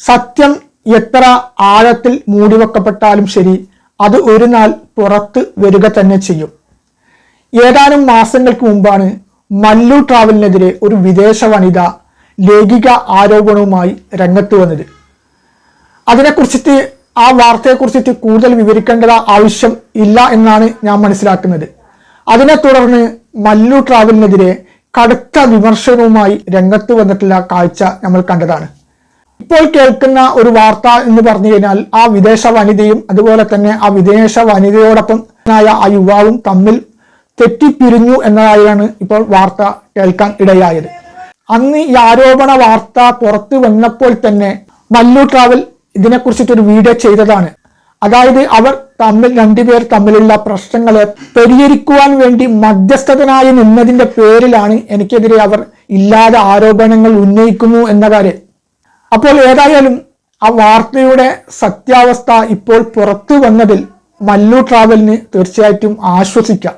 സത്യം എത്ര ആഴത്തിൽ മൂടിവെക്കപ്പെട്ടാലും ശരി അത് ഒരു നാൾ പുറത്ത് വരിക തന്നെ ചെയ്യും. ഏതാനും മാസങ്ങൾക്ക് മുമ്പാണ് മല്ലു ട്രാവലിനെതിരെ ഒരു വിദേശ വനിത ലൈംഗിക ആരോപണവുമായി രംഗത്ത് വന്നത്. അതിനെക്കുറിച്ചിട്ട് ആ വാർത്തയെക്കുറിച്ചിട്ട് കൂടുതൽ വിവരിക്കേണ്ട ആവശ്യം ഇല്ല എന്നാണ് ഞാൻ മനസ്സിലാക്കുന്നത്. അതിനെ തുടർന്ന് മല്ലു ട്രാവലിനെതിരെ കടുത്ത വിമർശനവുമായി രംഗത്ത് വന്നിട്ടുള്ള കാഴ്ച നമ്മൾ കണ്ടതാണ്. ഇപ്പോൾ കേൾക്കുന്ന ഒരു വാർത്ത എന്ന് പറഞ്ഞു കഴിഞ്ഞാൽ ആ വിദേശ വനിതയും അതുപോലെ തന്നെ ആ വിദേശ വനിതയോടൊപ്പം ആയ ആ യുവാവും തമ്മിൽ തെറ്റിപ്പിരിഞ്ഞു എന്നതായാണ് ഇപ്പോൾ വാർത്ത കേൾക്കാൻ ഇടയായത്. അന്ന് ഈ ആരോപണ വാർത്ത പുറത്തു വന്നപ്പോൾ തന്നെ മല്ലു ട്രാവൽ ഇതിനെക്കുറിച്ചിട്ടൊരു വീഡിയോ ചെയ്തതാണ്. അതായത് അവർ തമ്മിൽ രണ്ടുപേർ തമ്മിലുള്ള പ്രശ്നങ്ങളെ പരിഹരിക്കുവാൻ വേണ്ടി മധ്യസ്ഥതനായി നിന്നതിന്റെ പേരിലാണ് എനിക്കെതിരെ അവർ ഇല്ലാതെ ആരോപണങ്ങൾ ഉന്നയിക്കുന്നു എന്ന കാര്യം. അപ്പോൾ ഏതായാലും ആ വാർത്തയുടെ സത്യാവസ്ഥ ഇപ്പോൾ പുറത്തു വന്നതിൽ മല്ലു ട്രാവലിന് തീർച്ചയായിട്ടും ആശ്വസിക്കാം.